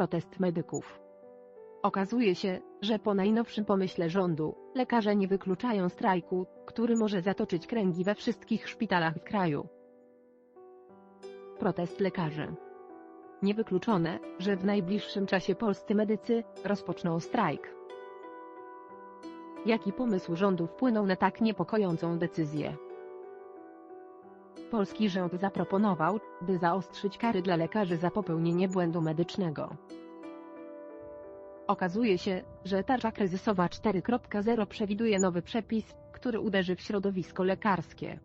protest medyków. Okazuje się, że po najnowszym pomyśle rządu, lekarze nie wykluczają strajku, który może zatoczyć kręgi we wszystkich szpitalach w kraju. Protest lekarzy. Niewykluczone, że w najbliższym czasie polscy medycy rozpoczną strajk. Jaki pomysł rządu wpłynął na tak niepokojącą decyzję? Polski rząd zaproponował, by zaostrzyć kary dla lekarzy za popełnienie błędu medycznego. Okazuje się, że tarcza kryzysowa 4.0 przewiduje nowy przepis, który uderzy w środowisko lekarskie.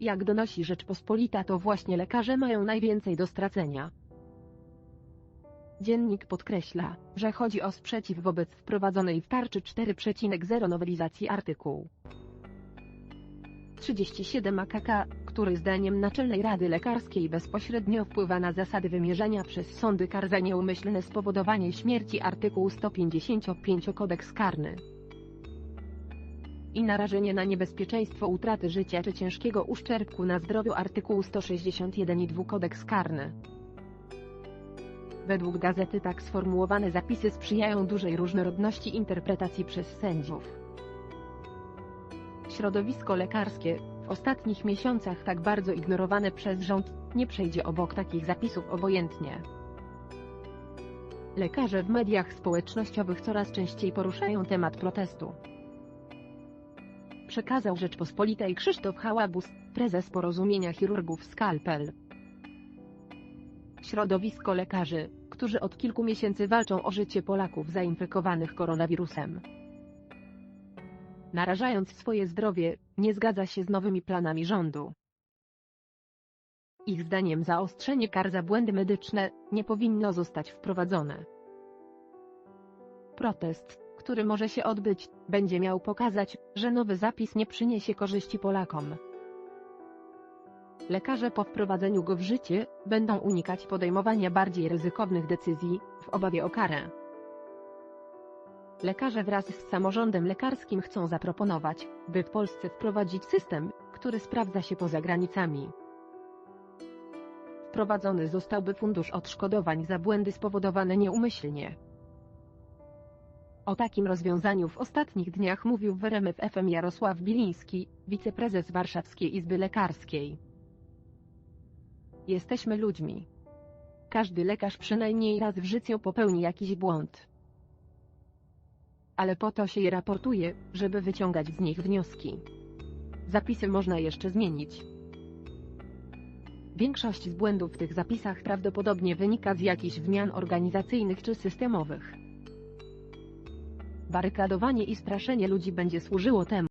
Jak donosi Rzeczpospolita to właśnie lekarze mają najwięcej do stracenia. Dziennik podkreśla, że chodzi o sprzeciw wobec wprowadzonej w tarczy 4.0 nowelizacji artykułu 37 AKK, który zdaniem Naczelnej Rady Lekarskiej bezpośrednio wpływa na zasady wymierzania przez sądy kar za nieumyślne spowodowanie śmierci artykuł 155 Kodeks karny i narażenie na niebezpieczeństwo utraty życia czy ciężkiego uszczerbku na zdrowiu artykuł 161 i 2 Kodeks karny. Według gazety tak sformułowane zapisy sprzyjają dużej różnorodności interpretacji przez sędziów. Środowisko lekarskie, w ostatnich miesiącach tak bardzo ignorowane przez rząd, nie przejdzie obok takich zapisów obojętnie. Lekarze w mediach społecznościowych coraz częściej poruszają temat protestu. Przekazał Rzeczpospolitej Krzysztof Hałabus, prezes porozumienia chirurgów Skalpel. Środowisko lekarzy, którzy od kilku miesięcy walczą o życie Polaków zainfekowanych koronawirusem narażając swoje zdrowie, nie zgadza się z nowymi planami rządu. Ich zdaniem zaostrzenie kar za błędy medyczne nie powinno zostać wprowadzone. Protest, który może się odbyć, będzie miał pokazać, że nowy zapis nie przyniesie korzyści Polakom. Lekarze po wprowadzeniu go w życie będą unikać podejmowania bardziej ryzykownych decyzji, w obawie o karę. Lekarze wraz z samorządem lekarskim chcą zaproponować, by w Polsce wprowadzić system, który sprawdza się poza granicami. Wprowadzony zostałby fundusz odszkodowań za błędy spowodowane nieumyślnie. O takim rozwiązaniu w ostatnich dniach mówił w RMF FM Jarosław Biliński, wiceprezes Warszawskiej Izby Lekarskiej. Jesteśmy ludźmi. Każdy lekarz przynajmniej raz w życiu popełni jakiś błąd ale po to się je raportuje, żeby wyciągać z nich wnioski. Zapisy można jeszcze zmienić. Większość z błędów w tych zapisach prawdopodobnie wynika z jakichś zmian organizacyjnych czy systemowych. Barykadowanie i straszenie ludzi będzie służyło temu,